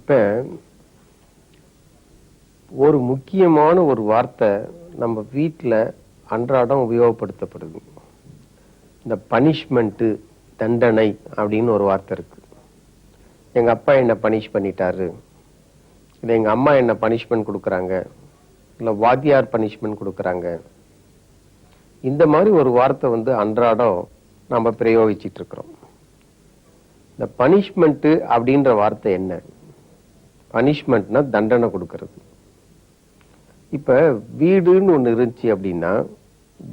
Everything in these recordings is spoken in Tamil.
இப்ப ஒரு முக்கியமான ஒரு வார்த்தை நம்ம வீட்டில் அன்றாடம் உபயோகப்படுத்தப்படுது. இந்த பனிஷ்மெண்ட்டு தண்டனை அப்படின்னு ஒரு வார்த்தை இருக்கு. எங்க அப்பா என்ன பனிஷ் பண்ணிட்டாரு? இல்லை எங்க அம்மா என்ன பனிஷ்மெண்ட் கொடுக்குறாங்க? இல்லை வாத்தியார் பனிஷ்மெண்ட் கொடுக்குறாங்க? இந்த மாதிரி ஒரு வார்த்தை வந்து அன்றாடம் நம்ம பிரயோகிச்சிட்டு இருக்கிறோம். இந்த பனிஷ்மெண்ட்டு அப்படின்ற வார்த்தை என்ன? பனிஷ்மெண்ட்னா தண்டனை கொடுக்கறது. இப்போ வீடுன்னு ஒன்று இருந்துச்சு அப்படின்னா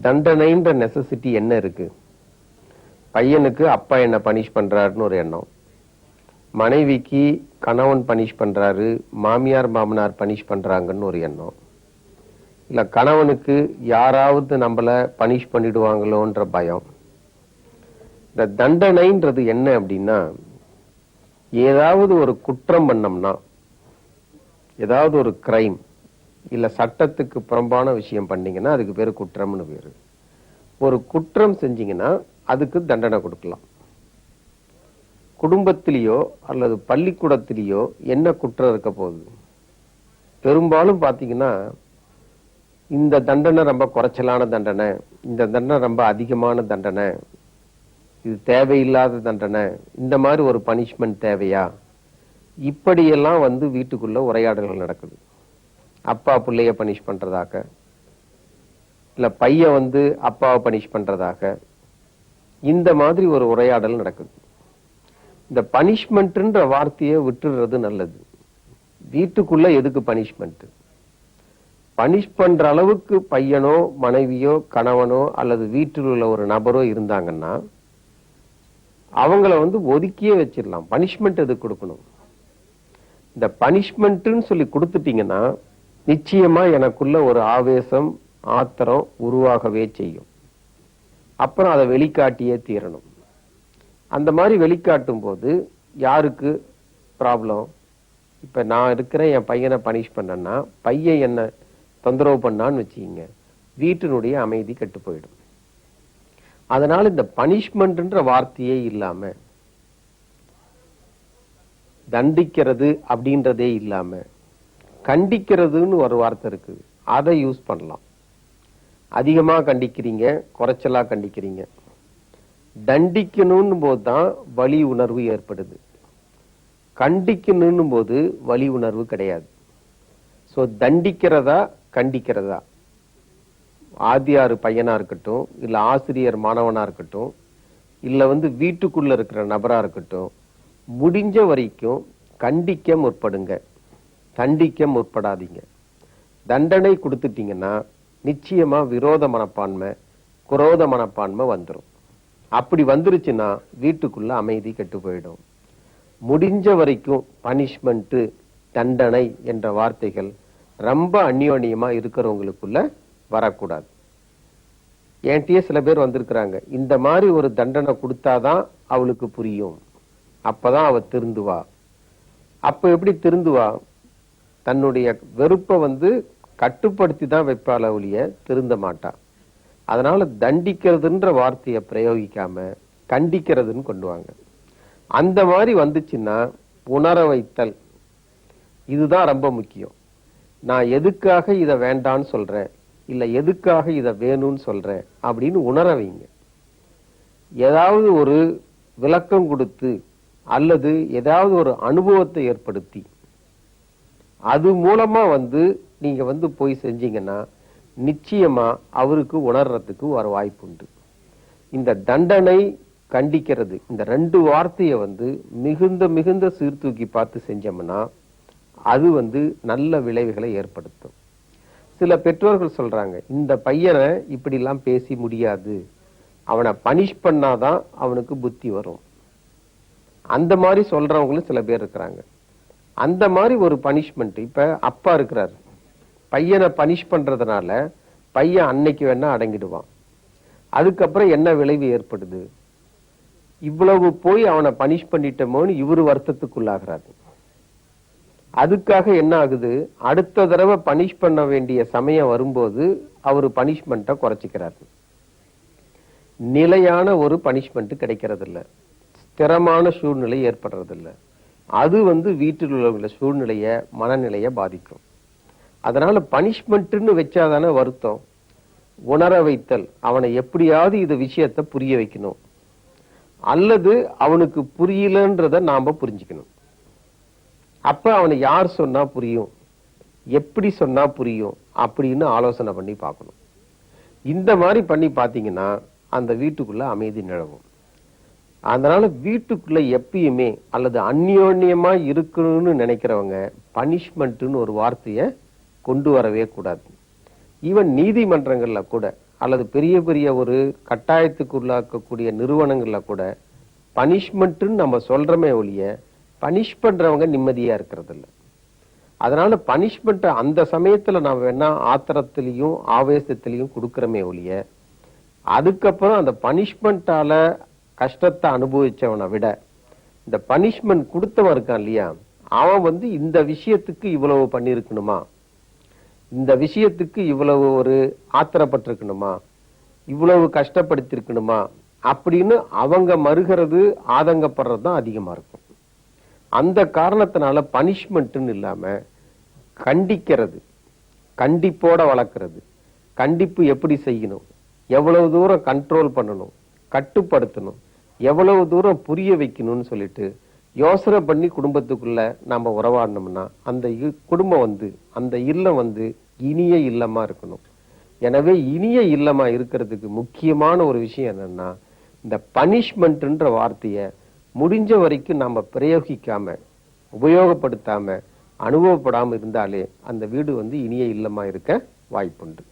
தண்டனைன்ற நெசசிட்டி என்ன இருக்கு? பையனுக்கு அப்பா என்ன பனிஷ் பண்ணுறாருன்னு ஒரு எண்ணம். மனைவிக்கு கணவன் பனிஷ் பண்ணுறாரு மாமியார் மாமனார் பனிஷ் பண்ணுறாங்கன்னு ஒரு எண்ணம். இல்லை கணவனுக்கு யாராவது நம்மள பனிஷ் பண்ணிடுவாங்களோன்ற பயம். இந்த தண்டனைன்றது என்ன அப்படின்னா ஏதாவது ஒரு குற்றம் பண்ணோம்னா ஏதாவது ஒரு கிரைம் இல்லை சட்டத்துக்கு புறம்பான விஷயம் பண்ணீங்கன்னா அதுக்கு பேர் குற்றம்னு பேர். ஒரு குற்றம் செஞ்சீங்கன்னா அதுக்கு தண்டனை கொடுக்கலாம். குடும்பத்திலேயோ அல்லது பள்ளிக்கூடத்திலேயோ என்ன குற்றம் இருக்க போகுது? பெரும்பாலும் பார்த்தீங்கன்னா இந்த தண்டனை ரொம்ப குறைச்சலான தண்டனை இந்த தண்டனை ரொம்ப அதிகமான தண்டனை இது தேவையில்லாத தண்டனை இந்த மாதிரி ஒரு பனிஷ்மெண்ட் தேவையா? இப்படியெல்லாம் வந்து வீட்டுக்குள்ள உரையாடல்கள் நடக்குது. அப்பா பிள்ளைய பனிஷ் பண்றதாக இல்லை பையன் வந்து அப்பாவை பனிஷ் பண்றதாக இந்த மாதிரி ஒரு உரையாடல் நடக்குது. இந்த பனிஷ்மெண்ட்டுன்ற வார்த்தையை விட்டுடுறது நல்லது. வீட்டுக்குள்ள எதுக்கு பனிஷ்மெண்ட் பனிஷ் பண்ற அளவுக்கு பையனோ மனைவியோ கணவனோ அல்லது வீட்டில் உள்ள ஒரு நபரோ இருந்தாங்கன்னா அவங்கள வந்து ஒதுக்கியே வச்சிடலாம். பனிஷ்மெண்ட் எதுக்கு கொடுக்கணும்? இந்த பனிஷ்மெண்ட்டுன்னு சொல்லி கொடுத்துட்டீங்கன்னா நிச்சயமா எனக்குள்ள ஒரு ஆவேசம் ஆத்திரம் உருவாகவே செய்யும். அப்புறம் அதை வெளிக்காட்டியே தீரணும். அந்த மாதிரி வெளிக்காட்டும் போது யாருக்கு ப்ராப்ளம் இப்ப நான் இருக்கிறேன் என் பையனை பனிஷ் பண்ணேன்னா பையன் என்ன தொந்தரவு பண்ணான்னு வச்சுக்கிங்க. வீட்டினுடைய அமைதி கெட்டு போயிடும். அதனால இந்த பனிஷ்மெண்ட்ன்ற வார்த்தையே இல்லாமல் தண்டிக்கிறது அப்படின்றதே இல்லாம கண்டிக்கிறதுன்னு ஒரு வார்த்தை இருக்கு. அதை யூஸ் பண்ணலாம். அதிகமா கண்டிக்கிறீங்க குறைச்சலா கண்டிக்கிறீங்க. தண்டிக்கணும்னு போது தான் வலி உணர்வு ஏற்படுது. கண்டிக்கணும் போது வலி உணர்வு கிடையாது. ஸோ தண்டிக்கிறதா கண்டிக்கிறதா? ஆதியார் பையனாக இருக்கட்டும் இல்லை ஆசிரியர் மாணவனாக இருக்கட்டும் இல்லை வந்து வீட்டுக்குள்ளே இருக்கிற நபராக இருக்கட்டும் முடிஞ்ச வரைக்கும் கண்டிக்க முற்படுங்க. தண்டிக்க முற்படாதீங்க. தண்டனை கொடுத்துட்டீங்கன்னா நிச்சயமா விரோத மனப்பான்மை குரோத மனப்பான்மை வந்துடும் அப்படி வந்துருச்சுன்னா வீட்டுக்குள்ள அமைதி கெட்டு போயிடும். முடிஞ்ச வரைக்கும் பனிஷ்மெண்ட்டு தண்டனை என்ற வார்த்தைகள் ரொம்ப அந்யோன்யமாக இருக்கிறவங்களுக்குள்ள வரக்கூடாது. என்கிட்டயே சில பேர் வந்திருக்கிறாங்க. இந்த மாதிரி ஒரு தண்டனை கொடுத்தாதான் அவளுக்கு புரியும். அப்பதான் அவ திருந்துவா. அப்ப எப்படி திருந்துவா? தன்னுடைய வெறுப்பை வந்து கட்டுப்படுத்தி தான் வைப்பாள ஒழிய திருந்த மாட்டா. அதனால தண்டிக்கிறதுன்ற வார்த்தையை பிரயோகிக்காம கண்டிக்கிறதுன்னு கொண்டு வாங்க அந்த மாதிரி வந்துச்சுன்னா உணர வைத்தல் இதுதான் ரொம்ப முக்கியம். நான் எதுக்காக இதை வேண்டான்னு சொல்றேன்? இல்லை எதுக்காக இதை வேணும்னு சொல்றேன்? அப்படின்னு உணர வைங்க. ஏதாவது ஒரு விளக்கம் கொடுத்து அல்லது ஏதாவது ஒரு அனுபவத்தை ஏற்படுத்தி அது மூலமாக வந்து நீங்கள் வந்து போய் செஞ்சீங்கன்னா நிச்சயமாக அவருக்கு உணர்றதுக்கு ஒரு வாய்ப்பு உண்டு. இந்த தண்டனை கண்டிக்கிறது இந்த ரெண்டு வார்த்தையை வந்து மிகுந்த மிகுந்த சீர்தூக்கி பார்த்து செஞ்சோம்னா அது வந்து நல்ல விளைவுகளை ஏற்படுத்தும். சில பெற்றோர்கள் சொல்கிறாங்க இந்த பையனை இப்படிலாம் பேசி முடியாது. அவனை பனிஷ் பண்ணாதான் அவனுக்கு புத்தி வரும். அந்த மாதிரி சொல்றவங்களும் சில பேர் இருக்கிறாங்க. அந்த மாதிரி ஒரு பனிஷ்மெண்ட் இப்ப அப்பா இருக்கிறாரு. பையனை பனிஷ் பண்றதுனால பையன் அன்னைக்கு வேணா அடங்கிடுவான். அதுக்கப்புறம் என்ன விளைவு ஏற்படுது? இவ்வளவு போய் அவனை பனிஷ் பண்ணிட்டோமோன்னு இவரு வருத்தத்துக்குள்ளாகிறாரு. அதுக்காக என்ன ஆகுது? அடுத்த தடவை பனிஷ் பண்ண வேண்டிய சமயம் வரும்போது அவர் பனிஷ்மெண்ட்டை குறைச்சிக்கிறாரு. நிலையான ஒரு பனிஷ்மெண்ட் கிடைக்கிறதில்ல. ஸ்திரமான சூழ்நிலை ஏற்படுறதில்லை. அது வந்து வீட்டில் உள்ள சூழ்நிலையை மனநிலையை பாதிக்கும். அதனால பனிஷ்மெண்ட்டுன்னு வச்சாதானே வருத்தம். உணர வைத்தல் அவனை எப்படியாவது இந்த விஷயத்தை புரிய வைக்கணும். அல்லது அவனுக்கு புரியலன்றத நாம புரிஞ்சுக்கணும். அப்ப அவனை யார் சொன்னா புரியும்? எப்படி சொன்னா புரியும்? அப்படின்னு ஆலோசனை பண்ணி பார்க்கணும். இந்த மாதிரி பண்ணி பார்த்தீங்கன்னா அந்த வீட்டுக்குள்ள அமைதி நிலவும். அதனால வீட்டுக்குள்ள எப்பயுமே அல்லது அந்யோன்யமா இருக்கணும்னு நினைக்கிறவங்க பனிஷ்மெண்ட்னு ஒரு வார்த்தையை கொண்டு வரவே கூடாது. ஈவன் நீதிமன்றங்கள்ல கூட அல்லது பெரிய பெரிய ஒரு கட்டாயத்துக்கு உள்ளாக்கக்கூடிய நிறுவனங்கள்ல கூட பனிஷ்மெண்ட்டுன்னு நம்ம சொல்றோமே ஒழிய பனிஷ் பண்றவங்க நிம்மதியா இருக்கிறது இல்ல அதனால பனிஷ்மெண்ட் அந்த சமயத்துல நாம வேணா ஆத்திரத்திலையும் ஆவேசத்திலையும் கொடுக்கறமே ஒழிய அதுக்கப்புறம் அந்த பனிஷ்மெண்டால கஷ்டத்தை அனுபவிச்சவனை விட இந்த பனிஷ்மெண்ட் கொடுத்தவன் இருக்கான் இல்லையா? அவன் வந்து இந்த விஷயத்துக்கு இவ்வளவு பண்ணியிருக்கணுமா? இந்த விஷயத்துக்கு இவ்வளவு ஒரு ஆத்திரப்பட்டிருக்கணுமா? இவ்வளவு கஷ்டப்படுத்திருக்கணுமா அப்படின்னு அவங்க மறுகிறது ஆதங்கப்படுறது தான் அதிகமாக இருக்கும். அந்த காரணத்தினால பனிஷ்மெண்ட்டுன்னு இல்லாமல் கண்டிக்கிறது கண்டிப்போட வளர்க்கறது கண்டிப்பு எப்படி செய்யணும்? எவ்வளவு தூரம் கண்ட்ரோல் பண்ணணும்? கட்டுப்படுத்தணும்? எவ்வளவு தூரம் புரிய வைக்கணும்னு சொல்லிட்டு யோசனை பண்ணி குடும்பத்துக்குள்ள நாம் உறவாடினோம்னா அந்த இ- குடும்பம் வந்து அந்த இல்லம் வந்து இனிய இல்லமா இருக்கணும். எனவே இனிய இல்லமா இருக்கிறதுக்கு முக்கியமான ஒரு விஷயம் என்னன்னா இந்த பனிஷ்மெண்ட்ன்ற வார்த்தையை முடிஞ்ச வரைக்கும் நாம் பிரயோகிக்காம உபயோகப்படுத்தாம அனுபவப்படாமல் இருந்தாலே அந்த வீடு வந்து இனிய இல்லமா இருக்க வாய்ப்புண்டு.